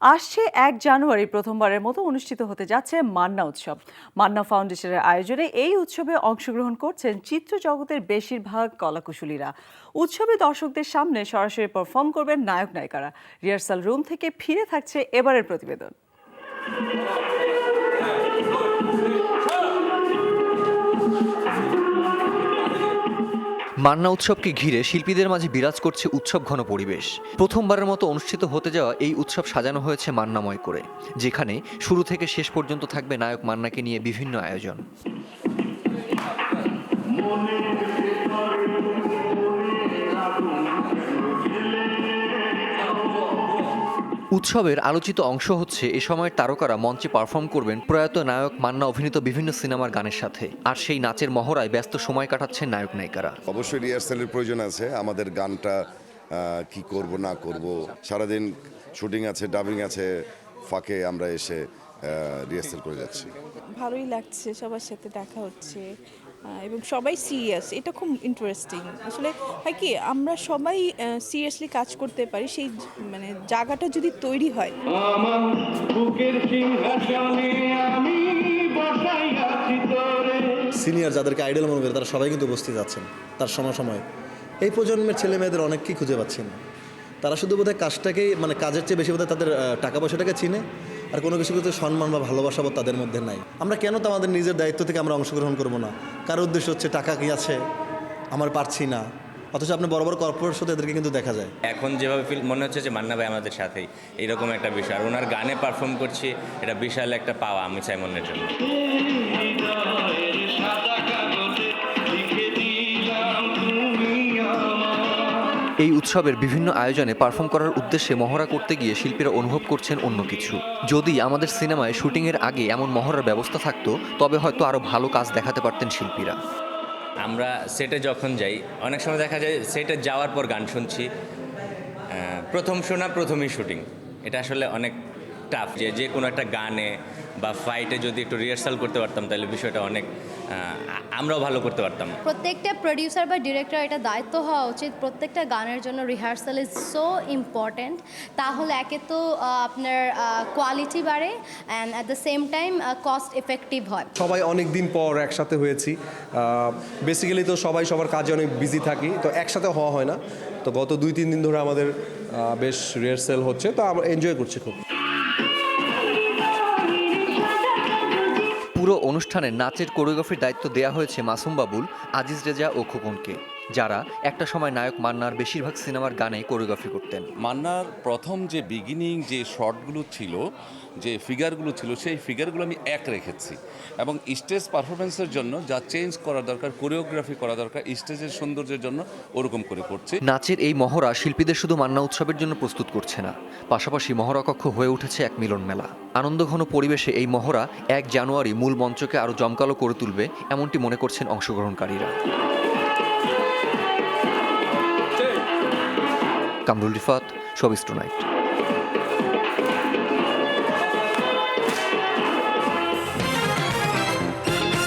আসছে এক জানুয়ারি প্রথমবারের মতো অনুষ্ঠিত হতে যাচ্ছে মান্না উৎসব। মান্না ফাউন্ডেশনের আয়োজনে এই উৎসবে অংশগ্রহণ করছেন চিত্র জগতের বেশিরভাগ কলাকুশলীরা। উৎসবে দর্শকদের সামনে সরাসরি পারফর্ম করবেন নায়ক নায়িকারা রিহার্সাল রুম থেকে ফিরে থাকছে এবারের প্রতিবেদন। মান্না উৎসবকে ঘিরে শিল্পীদের মাঝে বিরাজ করছে উৎসব ঘন পরিবেশ। প্রথমবারের মতো অনুষ্ঠিত হতে যাওয়া এই উৎসব সাজানো হয়েছে মান্নাময় করে, যেখানে শুরু থেকে শেষ পর্যন্ত থাকবে নায়ক মান্নাকে নিয়ে বিভিন্ন আয়োজন। উৎসবের আলোচিত অংশ হচ্ছে এ সময় তারকারা মঞ্চে পারফর্ম করবেন প্রয়াত নায়ক মান্না অভিনীত বিভিন্ন সিনেমার গানের সাথে। আর সেই নাচের মহড়ায় ব্যস্ত সময় কাটাচ্ছেন নায়ক নায়িকারা। অবশ্যই রিহার্সালের প্রয়োজন আছে। আমাদের গানটা কি করব না করব। সারাদিন শুটিং আছে ডাবিং আছে ফাঁকে আমরা এসে রিহার্সাল করে যাচ্ছি। ভালোই লাগছে সবার সাথে দেখা হচ্ছে। এবং সবাই সিরিয়াস এটা খুব ইন্টারেস্টিং আসলে হয় কি আমরা সবাই সিরিয়াসলি কাজ করতে পারি সেই মানে জায়গাটা যদি তৈরি হয়। আমার বুকের সিংহাসনে আমি বসাই আছি তোরে। সিনিয়র যাদেরকে আইডল মনে করে তারা সবাই কিন্তু উপস্থিত আছেন তার সময় সময় এই প্রজন্মের ছেলে মেয়েদের অনেককেই খুঁজে পাচ্ছি না। তারা শুধু বোধহয় কাজটাকেই মানে কাজের চেয়ে বেশি বোধহয় তাদের টাকা পয়সাটাকে চিনে, আর কোনো কিছু কিছু সম্মান বা ভালোবাসা বোধ তাদের মধ্যে নাই। আমরা কেন তো আমাদের নিজের দায়িত্ব থেকে আমরা অংশগ্রহণ করব না? কারও উদ্দেশ্য হচ্ছে টাকা কি আছে? আমার পারছি না। অথচ আপনি বড় বড় কর্পোরেট সাথে এদেরকে কিন্তু দেখা যায়। এখন যেভাবে ফিল মনে হচ্ছে যে মান্না ভাই আমাদের সাথেই। এরকম একটা বিষয়। আর ওনার গানে পারফর্ম করছি, এটা বিশাল একটা পাওয়া আমি সাইমনের জন্য। এই উৎসবের বিভিন্ন আয়োজনে পারফর্ম করার উদ্দেশ্যে মহড়া করতে গিয়ে শিল্পীরা অনুভব করছেন অন্য কিছু। যদি আমাদের সিনেমায় শুটিংয়ের আগে এমন মহড়ার ব্যবস্থা থাকতো, তবে হয়তো আরও ভালো কাজ দেখাতে পারতেন শিল্পীরা। আমরা সেটে যখন যাই, অনেক সময় দেখা যায় সেটে যাওয়ার পর গান শুনছি। প্রথম শোনা, প্রথমেই শুটিং। এটা আসলে অনেক টাফ যে যে কোনো একটা গানে বা ফাইটে যদি একটু রিহার্সাল করতে পারতাম, তাহলে বিষয়টা অনেক আমরাও ভালো করতে পারতাম। প্রত্যেকটা প্রডিউসার বা ডিরেক্টর এটা দায়িত্ব হওয়া উচিত। প্রত্যেকটা গানের জন্য রিহার্সাল ইজ সো ইম্পর্ট্যান্ট তাহলে একে তো আপনার কোয়ালিটি বাড়ে and at the same time cost effective হয়। সবাই অনেক দিন পর একসাথে হয়েছি। বেসিক্যালি তো সবাই সবার কাজে অনেক বিজি থাকি। তো একসাথে হওয়া হয় না। তো গত দুই তিন দিন ধরে আমাদের বেশ রিহার্সেল হচ্ছে। তো আমরা এনজয় করছি খুব। পুরো অনুষ্ঠানে নাচের কোরিওগ্রাফির দায়িত্ব দেয়া হয়েছে মাসুম বাবুল আজিজ রেজা ও খোকনকে যারা একটা সময় নায়ক মান্নার বেশিরভাগ সিনেমার গানে কোরিওগ্রাফি করতেন। মান্নার প্রথম যে বিগিনিং যে শর্টগুলো ছিল যে ফিগারগুলো ছিল সেই ফিগারগুলো আমি এক রেখেছি। এবং স্টেজ পারফরমেন্সের জন্য যা চেঞ্জ করা দরকার কোরিওগ্রাফি করা দরকার স্টেজের সৌন্দর্যের জন্য ওরকম করে করছি। নাচের এই মহড়া শিল্পীদের শুধু মান্না উৎসবের জন্য প্রস্তুত করছে না পাশাপাশি মহড়া কক্ষ হয়ে উঠেছে এক মিলন মেলা। আনন্দঘন পরিবেশে এই মহড়া এক জানুয়ারি মূল মঞ্চকে আরও জমকালো করে তুলবে, এমনটি মনে করছেন অংশগ্রহণকারীরা। Kamrul Rifat showbiz tonight